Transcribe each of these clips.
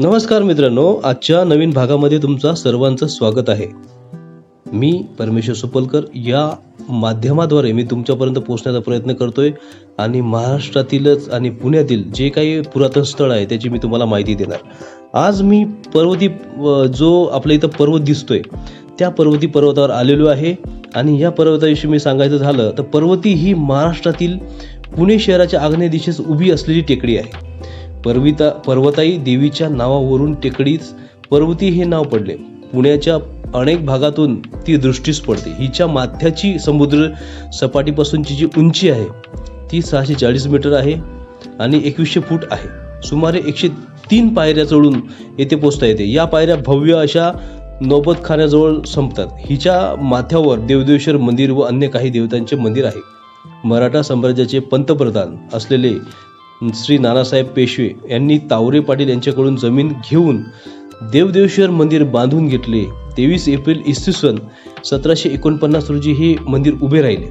नमस्कार मित्रांनो आजच्या नवीन भागामध्ये तुमचं सर्वांचं स्वागत आहे. मी परमेश्वर सुपलकर या माध्यमाद्वारे मी तुमच्यापर्यंत पोहोचण्याचा प्रयत्न करतोय आणि महाराष्ट्रातीलच आणि पुण्यातील जे काही पुरातन स्थळ आहे त्याची मी तुम्हाला माहिती देणार. आज मी पर्वती जो आपल्या इथं पर्वत दिसतोय त्या पर्वती पर्वतावर आलेलो आहे आणि या पर्वताविषयी मी सांगायचं झालं तर पर्वती ही महाराष्ट्रातील पुणे शहराच्या आग्नेय दिशेस उभी असलेली टेकडी आहे. पर्विता पर्वताई देवीच्या नावावरून टेकडीच पर्वती हे नाव पडले. पुण्याच्या अनेक भागातून ती दृष्टीस पडते. हिच्या माथ्याची समुद्र सपाटीपासूनची जी उंची आहे ती सहाशे चाळीस मीटर आहे आणि एकवीसशे फूट आहे. सुमारे एकशे तीन पायऱ्या चढून येथे पोचता येते. या पायऱ्या भव्य अशा नौबतखान्याजवळ संपतात. हिच्या माथ्यावर देवदेवेश्वर मंदिर व अन्य काही देवतांचे मंदिर आहे. मराठा साम्राज्याचे पंतप्रधान असलेले श्री नानासाहेब पेशवे यांनी तावरे पाटील यांच्याकडून जमीन घेऊन देवदेवेश्वर मंदिर बांधून घेतले. तेवीस एप्रिल इसवी सन सतराशे एकोणपन्नास रोजी हे मंदिर उभे राहिले.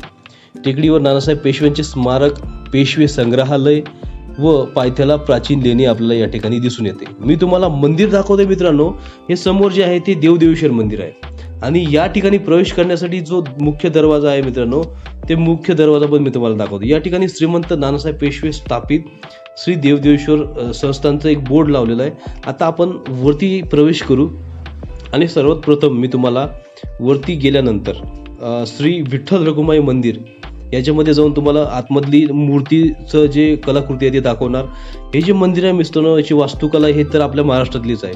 टेकडीवर नानासाहेब पेशव्यांचे स्मारक पेशवे संग्रहालय व पायथ्याला प्राचीन लेणी आपल्याला या ठिकाणी दिसून येते. मी तुम्हाला मंदिर दाखवतोय मित्रांनो. हे समोर जे आहे ते देवदेवेश्वर मंदिर आहे. आणि या ठिकाणी प्रवेश करण्यासाठी जो मुख्य दरवाजा आहे मित्रांनो ते मुख्य दरवाजा पण मी तुम्हाला दाखवतो. या ठिकाणी श्रीमंत नानासाहेब पेशवे स्थापित श्री देवदेवेश्वर संस्थानचं एक बोर्ड लावलेलं आहे. आता आपण वरती प्रवेश करू आणि सर्वात प्रथम मी तुम्हाला वरती गेल्यानंतर श्री विठ्ठल रघुमाई मंदिर याच्यामध्ये जाऊन तुम्हाला आतमधली मूर्तीचं जे कलाकृती आहे ते दाखवणार. हे जे मंदिर आहे मित्रांनो याची वास्तुकला हे तर आपल्या महाराष्ट्रातलीच आहे.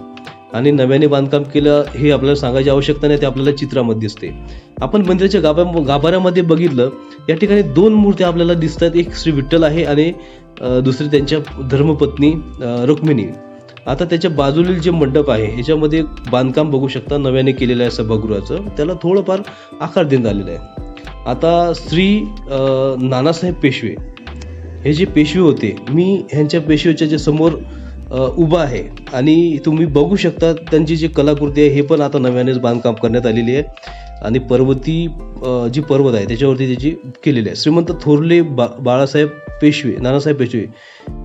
आणि नव्याने बांधकाम केलं हे आपल्याला सांगायची आवश्यकता नाही ते आपल्याला चित्रामध्ये दिसते. आपण मंदिराच्या गाभा गाभाऱ्यामध्ये बघितलं या ठिकाणी दोन मूर्त्या आपल्याला दिसतात. एक श्री विठ्ठल आहे आणि दुसरी त्यांच्या धर्मपत्नी रुक्मिणी. आता त्याच्या बाजूला जे मंडप आहे याच्यामध्ये बांधकाम बघू शकता नव्याने केलेलं आहे सभागृहाचं. त्याला थोडंफार आकार देण्यात आलेला आहे. आता श्री नानासाहेब पेशवे. हे जे पेशवे होते मी ह्यांच्या पेशवेच्या जे समोर उभा आहे. आणि तुम्ही बघू शकता त्यांची जी कलाकृती आहे हे पण आता नव्यानेच बांधकाम करण्यात आलेली आहे. आणि पर्वती जी पर्वत आहे त्याच्यावरती त्याची केलेली आहे. श्रीमंत थोरले बा बाळासाहेब पेशवे नानासाहेब पेशवे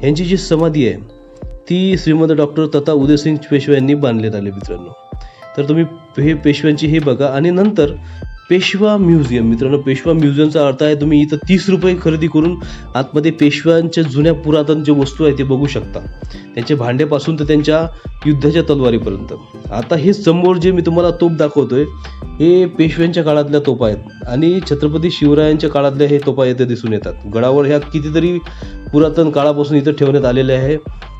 यांची जी समाधी आहे ती श्रीमंत डॉक्टर तथा उदयसिंग पेशवे यांनी बांधण्यात आले मित्रांनो. तर तुम्ही हे पेशव्यांची हे बघा. आणि नंतर पेशवा म्युझियम. मित्रांनो पेशवा म्युझियमचा अर्थ आहे तुम्ही इथं तीस रुपये खरेदी करून आतमध्ये पेशव्यांच्या जुन्या पुरातन जे वस्तू आहे ते बघू शकता. त्यांच्या भांड्यापासून तर त्यांच्या युद्धाच्या तलवारीपर्यंत. आता हे समोर जे मी तुम्हाला तोप दाखवतोय हे पेशव्यांच्या काळातल्या तोपा आहेत आणि छत्रपती शिवरायांच्या काळातल्या हे तोपा येथे दिसून येतात. गडावर ह्या कितीतरी पुरातन काळापासून इथं ठेवण्यात आलेल्या आहे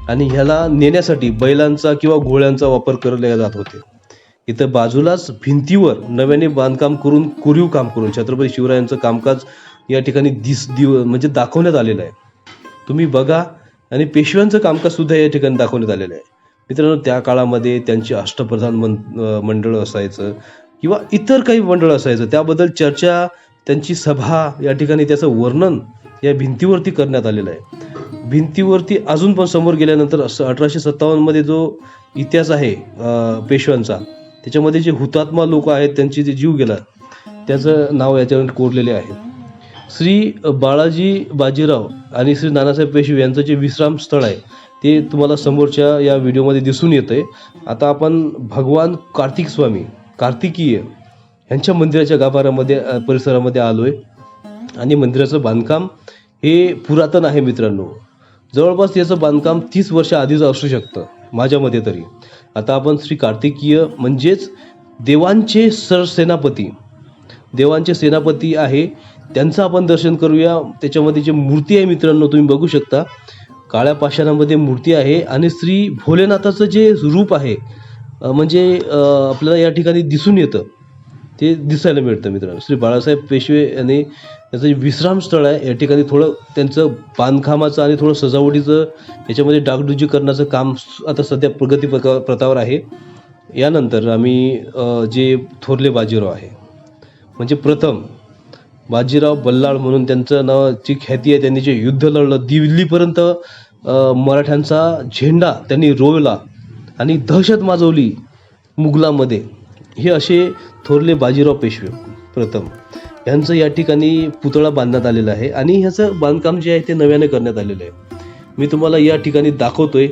आणि ह्याला नेण्यासाठी बैलांचा किंवा घोळ्यांचा वापर केला जात होते. इथं बाजूलाच भिंतीवर नव्याने बांधकाम करून कोरीव काम करून छत्रपती शिवरायांचं कामकाज या ठिकाणी दिस दिव म्हणजे दाखवण्यात आलेलं आहे. तुम्ही बघा आणि पेशव्यांचं कामकाज सुद्धा या ठिकाणी दाखवण्यात आलेलं आहे. मित्रांनो त्या काळामध्ये त्यांचे अष्टप्रधान मन मंडळ असायचं किंवा इतर काही मंडळ असायचं त्याबद्दल चर्चा त्यांची सभा या ठिकाणी त्याचं वर्णन या भिंतीवरती करण्यात आलेलं आहे. भिंतीवरती अजून पण समोर गेल्यानंतर असं अठराशे सत्तावन्नमध्ये जो इतिहास आहे पेशव्यांचा त्याच्यामध्ये जे हुतात्मा लोक आहेत त्यांची जे जीव गेला त्याचं नाव याच्यावर कोरलेले आहे. श्री बाळाजी बाजीराव आणि श्री नानासाहेब पेशवे यांचं जे विश्राम स्थळ आहे ते तुम्हाला समोरच्या या व्हिडिओमध्ये दिसून येतंय. आता आपण भगवान कार्तिक स्वामी कार्तिकीय यांच्या मंदिराच्या गाभाऱ्यामध्ये परिसरामध्ये आलो आहे आणि मंदिराचं बांधकाम हे पुरातन आहे मित्रांनो. जवळपास याचं बांधकाम तीस वर्ष आधीच असू शकतं माझ्या मते तरी. आता आपण श्री कार्तिकीय म्हणजेच देवांचे सरसेनापती. देवांचे सेनापती आहे त्यांचं आपण दर्शन करूया. त्याच्यामध्ये जे मूर्ती आहे मित्रांनो तुम्ही बघू शकता. काळ्या पाषाणामध्ये मूर्ती आहे आणि श्री भोलेनाथाचं जे रूप आहे म्हणजे आपल्याला या ठिकाणी दिसून येतं. ते दिसायला मिळतं मित्रांनो. श्री बाळासाहेब पेशवे यांनी त्याचं जे विश्राम स्थळ आहे या ठिकाणी थोडं त्यांचं बांधकामाचं आणि थोडं सजावटीचं याच्यामध्ये डागडुजी करण्याचं काम आता सध्या प्रगती प्रका- प्रथावर आहे. यानंतर आम्ही जे थोरले बाजीराव आहे म्हणजे प्रथम बाजीराव बल्लाळ म्हणून त्यांचं नावाची ख्याती आहे त्यांनी जे युद्ध लढलं दिल्लीपर्यंत मराठ्यांचा झेंडा त्यांनी रोवला आणि दहशत माजवली मुघलामध्ये. हे असे थोरले बाजीराव पेशवे प्रथम. यांचं या ठिकाणी पुतळा बांधण्यात आलेला आहे आणि ह्याचं बांधकाम जे आहे ते नव्याने करण्यात आलेलं आहे. मी तुम्हाला या ठिकाणी दाखवतोय.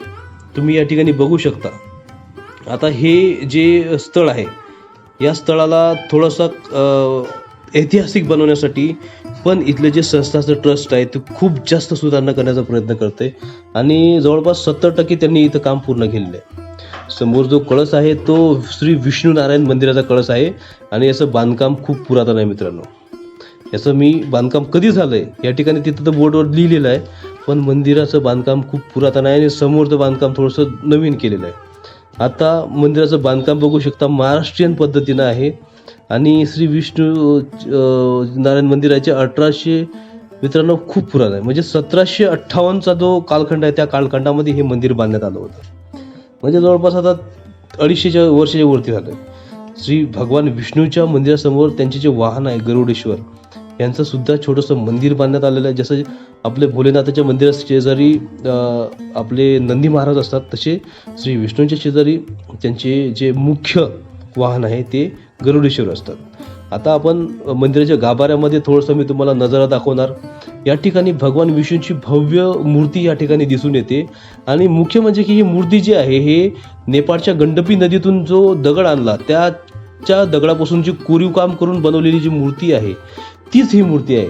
तुम्ही या ठिकाणी बघू शकता. आता हे जे स्थळ आहे या स्थळाला थोडंसं ऐतिहासिक बनवण्यासाठी पण इथले जे संस्थाचं ट्रस्ट आहे ते खूप जास्त सुधारणा करण्याचा प्रयत्न करते आणि जवळपास सत्तर टक्के त्यांनी इथं काम पूर्ण केलेलं आहे. समोर जो कळस आहे तो श्री विष्णू नारायण मंदिराचा कळस आहे आणि याचं बांधकाम खूप पुरातन आहे मित्रांनो. याचं मी बांधकाम कधी झालं आहे या ठिकाणी तिथं तर बोर्डवर लिहिलेलं आहे पण मंदिराचं बांधकाम खूप पुरातन आहे आणि समोरचं बांधकाम थोडंसं नवीन केलेलं आहे. आता मंदिराचं बांधकाम बघू शकता महाराष्ट्रीयन पद्धतीनं आहे आणि श्री विष्णू नारायण मंदिराचे अठराशे मित्रांनो खूप पुराण आहे. म्हणजे सतराशे अठ्ठावन्नचा जो कालखंड आहे त्या कालखंडामध्ये हे मंदिर बांधण्यात आलं होतं. म्हणजे जवळपास आता अडीचशेच्या वर्षाच्या वरती झालं श्री भगवान विष्णूच्या मंदिरासमोर त्यांचे जे वाहन आहे गरुडेश्वर यांचं सुद्धा छोटंसं मंदिर बांधण्यात आलेलं आहे. जसं आपले भोलेनाथाच्या मंदिरा शेजारी आपले नंदी महाराज असतात तसे श्री विष्णूच्या शेजारी त्यांचे जे मुख्य वाहन आहे ते गरुडेश्वर असतात. आता आपण मंदिराच्या गाभाऱ्यामध्ये थोडंसं मी तुम्हाला नजारा दाखवणार. या ठिकाणी भगवान विष्णूची भव्य मूर्ती या ठिकाणी दिसून येते. आणि मुख्य म्हणजे की ही मूर्ती जी आहे हे नेपाळच्या गंडपी नदीतून जो दगड आणला त्याच्या दगडापासून जी कोरीव काम करून बनवलेली जी मूर्ती आहे तीच ही मूर्ती आहे.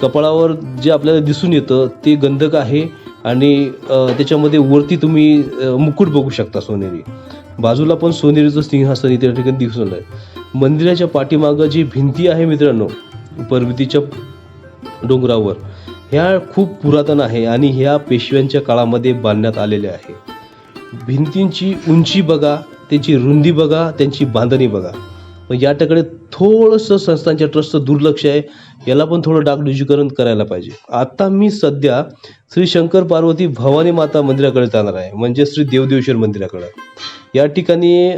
कपाळावर जे आपल्याला दिसून येतं ते गंधक आहे आणि त्याच्यामध्ये वरती तुम्ही मुकुट बघू शकता सोनेरी. बाजूला पण सोनेरीचं सिंहासन इथे या ठिकाणी दिसून आहे मंदिराच्या पाठीमागं जी भिंती आहे मित्रांनो पर्वतीच्या डोंगरावर. ह्या खूप पुरातन आहे आणि ह्या पेशव्यांच्या काळामध्ये बांधण्यात आलेल्या आहे. भिंतींची उंची बघा त्यांची रुंदी बघा त्यांची बांधणी बघा. मग याच्याकडे थोडंसं संस्थांच्या ट्रस्टचं दुर्लक्ष आहे याला पण थोडं डागडुजीकरण करायला पाहिजे. आता मी सध्या श्री शंकर पार्वती भवानी माता मंदिराकडे जाणार आहे म्हणजे श्री देवदेवेश्वर मंदिराकडे. या ठिकाणी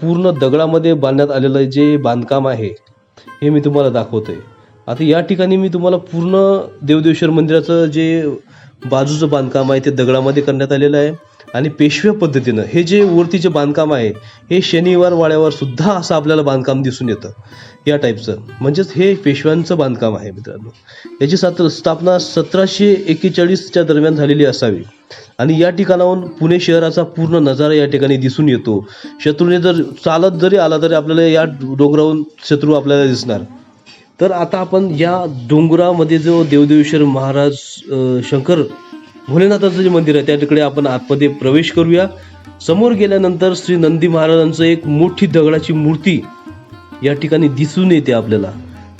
पूर्ण दगडामध्ये बांधण्यात आलेलं जे बांधकाम आहे हे मी तुम्हाला दाखवतोय. आता या ठिकाणी मी तुम्हाला पूर्ण देवदेवेश्वर मंदिराचं जे बाजूचं बांधकाम आहे ते दगडामध्ये करण्यात आलेलं आहे. आणि पेशव्या पद्धतीनं हे जे वरतीचे बांधकाम आहे हे शनिवार वाड्यावर सुद्धा असं आपल्याला बांधकाम दिसून येतं. या टाईपचं म्हणजेच हे पेशव्यांचं बांधकाम आहे मित्रांनो. याची सात स्थापना सतराशे एक्केचाळीसच्या दरम्यान झालेली असावी. आणि या ठिकाणाहून पुणे शहराचा पूर्ण नजारा या ठिकाणी दिसून येतो. शत्रूने जर चालत जरी आला तरी आपल्याला या डोंगरावरून शत्रू आपल्याला दिसणार. तर आता आपण या डोंगरामध्ये जो देवदेवेश्वर महाराज शंकर भोलेनाथाचं जे मंदिर आहे त्या तिकडे आपण आतमध्ये प्रवेश करूया. समोर गेल्यानंतर श्री नंदी महाराजांचं एक मोठी दगडाची मूर्ती या ठिकाणी दिसून येते आपल्याला.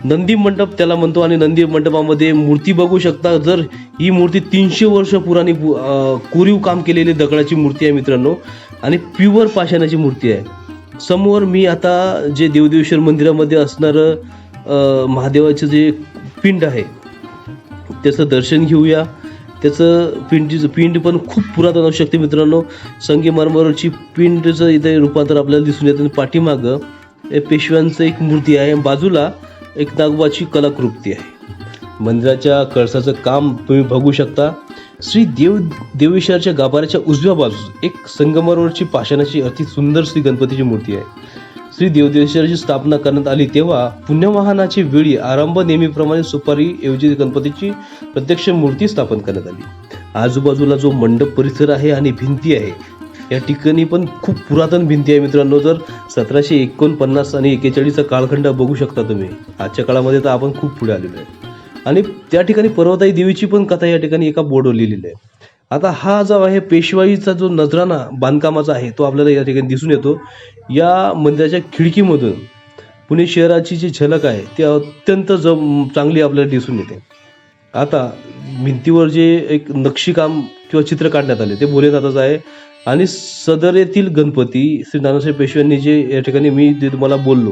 नंदी मंडप त्याला म्हणतो आणि नंदी मंडपामध्ये मूर्ती बघू शकता जर ही मूर्ती तीनशे वर्ष पुराणी कोरीव काम केलेली दगडाची मूर्ती आहे मित्रांनो आणि प्युअर पाषाणाची मूर्ती आहे. समोर मी आता जे देवदेवेश्वर मंदिरामध्ये असणारं महादेवाचं जे पिंड आहे त्याचं दर्शन घेऊया. त्याचं पिंडीचं पिंड पण खूप पुरातन असू शकते मित्रांनो. संगीमरमरची पिंडचं इथे रूपांतर आपल्याला दिसून येतं. आणि पाठीमागं हे पेशव्यांचं एक मूर्ती आहे. बाजूला एक नागोबाची कलाकृती आहे. मंदिराच्या कळसाचं काम तुम्ही बघू शकता. श्री देव देवेश्वरच्या गाभाऱ्याच्या उजव्या बाजूस एक संगमरवरची पाषाणाची अति सुंदर श्री गणपतीची मूर्ती आहे. श्री देवदेश्वराची स्थापना करण्यात आली तेव्हा पुण्यवाहनाची वेळी आरंभ नेहमीप्रमाणे सुपारी ऐवजी गणपतीची प्रत्यक्ष मूर्ती स्थापन करण्यात आली. आजूबाजूला जो मंडप परिसर आहे आणि भिंती आहे या ठिकाणी पण खूप पुरातन भिंती आहे मित्रांनो. जर सतराशे एकोणपन्नास आणि एकेचाळीसचा कालखंड बघू शकता तुम्ही. आजच्या काळामध्ये तर आपण खूप पुढे आलेलो आहे. आणि त्या ठिकाणी पर्वताई देवीची पण कथा या ठिकाणी एका बोर्डवर लिहिलेली आहे. आता हा जो आहे पेशवाईचा जो नजराणा बांधकामाचा आहे तो आपल्याला या ठिकाणी दिसून येतो. या मंदिराच्या खिडकीमधून पुणे शहराची जी झलक आहे ती अत्यंत जम चांगली आपल्याला दिसून येते. आता भिंतीवर जे एक नक्षीकाम किंवा चित्र काढण्यात आले ते भोलेनाथाचं आहे आणि सदर येथील गणपती श्री नानासाहेब पेशव्यांनी जे या ठिकाणी मी जे तुम्हाला बोललो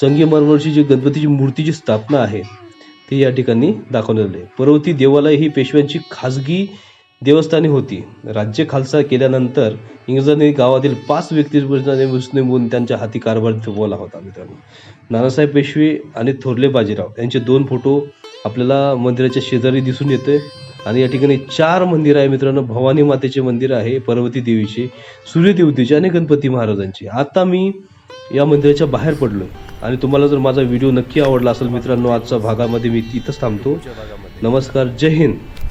संगीमरवरची जी गणपतीची मूर्तीची स्थापना आहे ती या ठिकाणी दाखवलेली आहे पर्वती देवालय ही पेशव्यांची खाजगी देवस्थाने होती. राज्य खालसा केल्यानंतर इंग्रजांनी गावातील पाच व्यक्ती नेमून त्यांच्या हाती कारभार थोपवला होता मित्रांनो. नानासाहेब पेशवे आणि थोरले बाजीराव यांचे दोन फोटो आपल्याला मंदिराच्या शेजारी दिसून येते आणि या ठिकाणी चार मंदिर आहे मित्रांनो. भवानी मातेचे मंदिर आहे पार्वती देवीचे सूर्यदेवतेचे आणि गणपती महाराजांचे. आता मी या मंदिराच्या बाहेर पडलो आणि तुम्हाला जर माझा व्हिडिओ नक्की आवडला असेल मित्रांनो आजच्या भागामध्ये मी तिथंच थांबतो. नमस्कार जय हिंद.